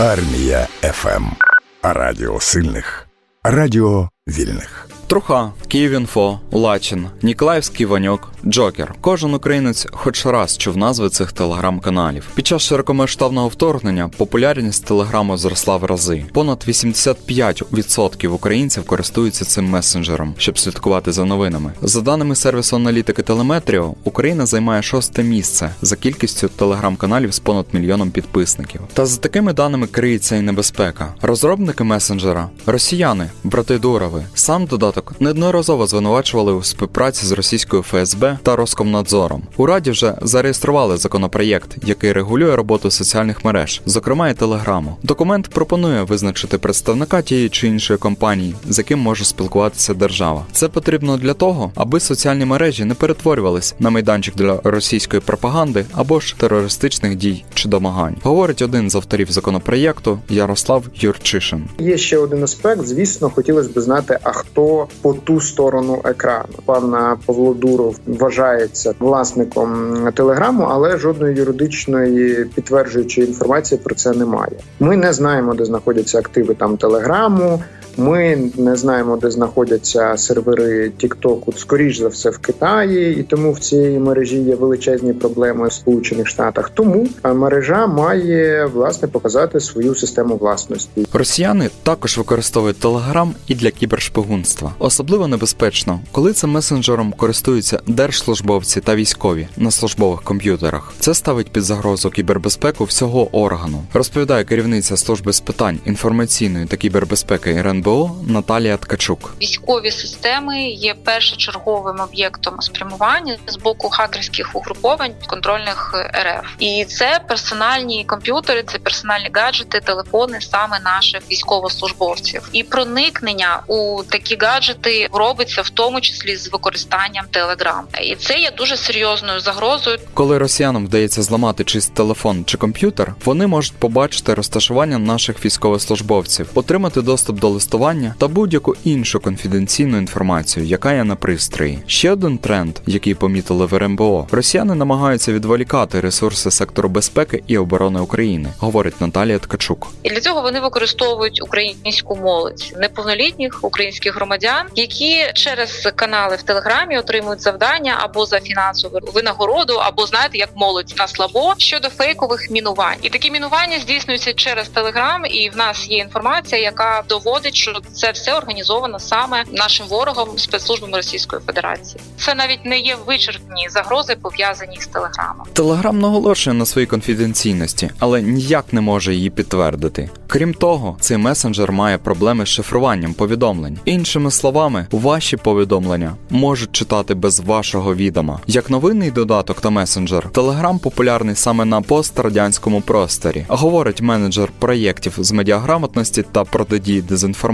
Армія ФМ. Радіо сильних. Радіо вільних. Труха, Київінфо, Лачин, Ніколаївський Ваньок, Джокер. Кожен українець хоч раз чув назви цих телеграм-каналів. Під час широкомасштабного вторгнення популярність телеграму зросла в рази. Понад 85% українців користуються цим месенджером, щоб слідкувати за новинами. За даними сервісу аналітики Телеметріо, Україна займає шосте місце за кількістю телеграм-каналів з понад мільйоном підписників. Та за такими даними криється і небезпека. Розробники месенджера росіяни, брати Дурови. Сам додаток неодноразово звинувачували у співпраці з російською ФСБ та Роскомнадзором. У Раді вже зареєстрували законопроєкт, який регулює роботу соціальних мереж, зокрема і телеграму. Документ пропонує визначити представника тієї чи іншої компанії, з яким може спілкуватися держава. Це потрібно для того, аби соціальні мережі не перетворювались на майданчик для російської пропаганди або ж терористичних дій чи домагань. Говорить один з авторів законопроєкту Ярослав Юрчишин. Є ще один аспект. Звісно, хотілося б знати, а хто по ту сторону екрану. Пан е, Павло Дуров вважається власником телеграму, але жодної юридичної підтверджуючої інформації про це немає. Ми не знаємо, де знаходяться активи там телеграму. Ми не знаємо, де знаходяться сервери Тіктоку. Скоріш за все в Китаї, і тому в цій мережі є величезні проблеми в Сполучених Штатах. Тому мережа має власне показати свою систему власності. Росіяни також використовують Телеграм і для кібершпигунства. Особливо небезпечно, коли цим месенджером користуються держслужбовці та військові на службових комп'ютерах. Це ставить під загрозу кібербезпеку всього органу. Розповідає керівниця служби з питань інформаційної та кібербезпеки РНБО Наталія Ткачук. Військові системи є першочерговим об'єктом спрямування з боку хакерських угруповань контрольних РФ, і це персональні комп'ютери, це персональні гаджети, телефони саме наших військовослужбовців. І проникнення у такі гаджети робиться в тому числі з використанням Telegram. І це є дуже серйозною загрозою. Коли росіянам вдається зламати чийсь телефон чи комп'ютер, вони можуть побачити розташування наших військовослужбовців, отримати доступ до листування та будь-яку іншу конфіденційну інформацію, яка є на пристрої. Ще один тренд, який помітили в РМБО, росіяни намагаються відволікати ресурси сектору безпеки і оборони України, говорить Наталія Ткачук. І для цього вони використовують українську молодь неповнолітніх українських громадян, які через канали в телеграмі отримують завдання або за фінансову винагороду, або знаєте, як молодь на слабо щодо фейкових мінувань. І такі мінування здійснюються через телеграм. І в нас є інформація, яка доводить, що це все організовано саме нашим ворогом спецслужбами Російської Федерації. Це навіть не є вичерпні загрози пов'язані з телеграмом. Телеграм наголошує на своїй конфіденційності, але ніяк не може її підтвердити. Крім того, цей месенджер має проблеми з шифруванням повідомлень. Іншими словами, ваші повідомлення можуть читати без вашого відома. Як новинний додаток та месенджер, Телеграм популярний саме на пострадянському просторі, говорить менеджер проєктів з медіаграмотності та протидії дезінформації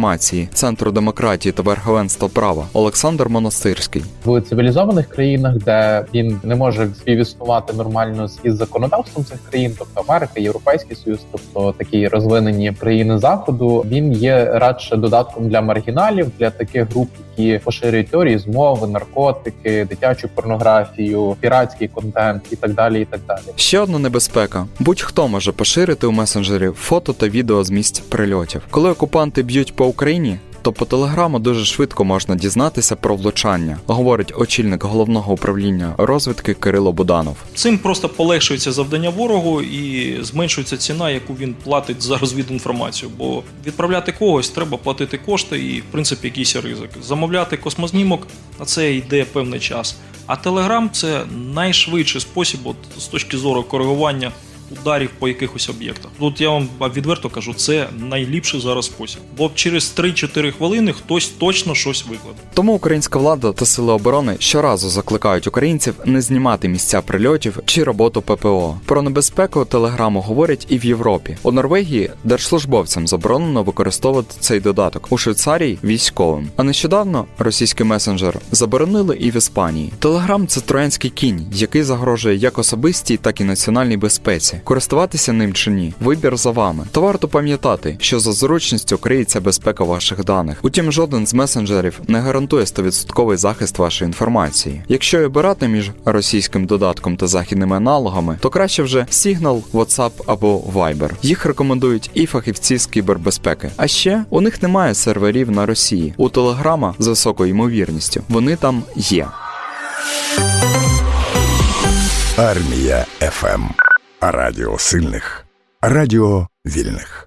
Центру демократії та верховенства права Олександр Монастирський. в цивілізованих країнах, де він не може співіснувати нормально з із законодавством цих країн, тобто Америка, Європейський Союз, тобто такі розвинені країни заходу, він є радше додатком для маргіналів, для таких груп, які поширюють теорії змови, наркотики, дитячу порнографію, піратський контент і так далі. І так далі. Ще одна небезпека: будь-хто може поширити у месенджері фото та відео з місць прильотів. Коли окупанти б'ють по Україні. То по телеграму дуже швидко можна дізнатися про влучання, говорить очільник головного управління розвідки Кирило Буданов. Цим просто полегшується завдання ворогу і зменшується ціна, яку він платить за розвідінформацію. Бо відправляти когось треба платити кошти і, в принципі, якийсь ризик. Замовляти космознімок на це йде певний час. А Телеграм це найшвидший спосіб, от, з точки зору коригування ударів по якихось об'єктах. Тут я вам відверто кажу, це найліпший зараз спосіб. Бо через 3-4 хвилини хтось точно щось викладе. Тому українська влада та сили оборони щоразу закликають українців не знімати місця прильотів чи роботу ППО. Про небезпеку телеграму говорять і в Європі. У Норвегії держслужбовцям заборонено використовувати цей додаток. У Швейцарії військовим. А нещодавно російський месенджер заборонили і в Іспанії. Телеграм це троянський кінь, який загрожує як особистій, так і національній безпеці. Фейсбуці. Користуватися ним чи ні, вибір за вами. Та варто пам'ятати, що за зручністю криється безпека ваших даних. Утім, жоден з месенджерів не гарантує 100% захист вашої інформації. Якщо обирати між російським додатком та західними аналогами, то краще вже Signal, WhatsApp або Viber. Їх рекомендують і фахівці з кібербезпеки. А ще у них немає серверів на Росії. У Телеграма з високою ймовірністю вони там є. Армія ФМ. Радіо сильних. Радіо вільних.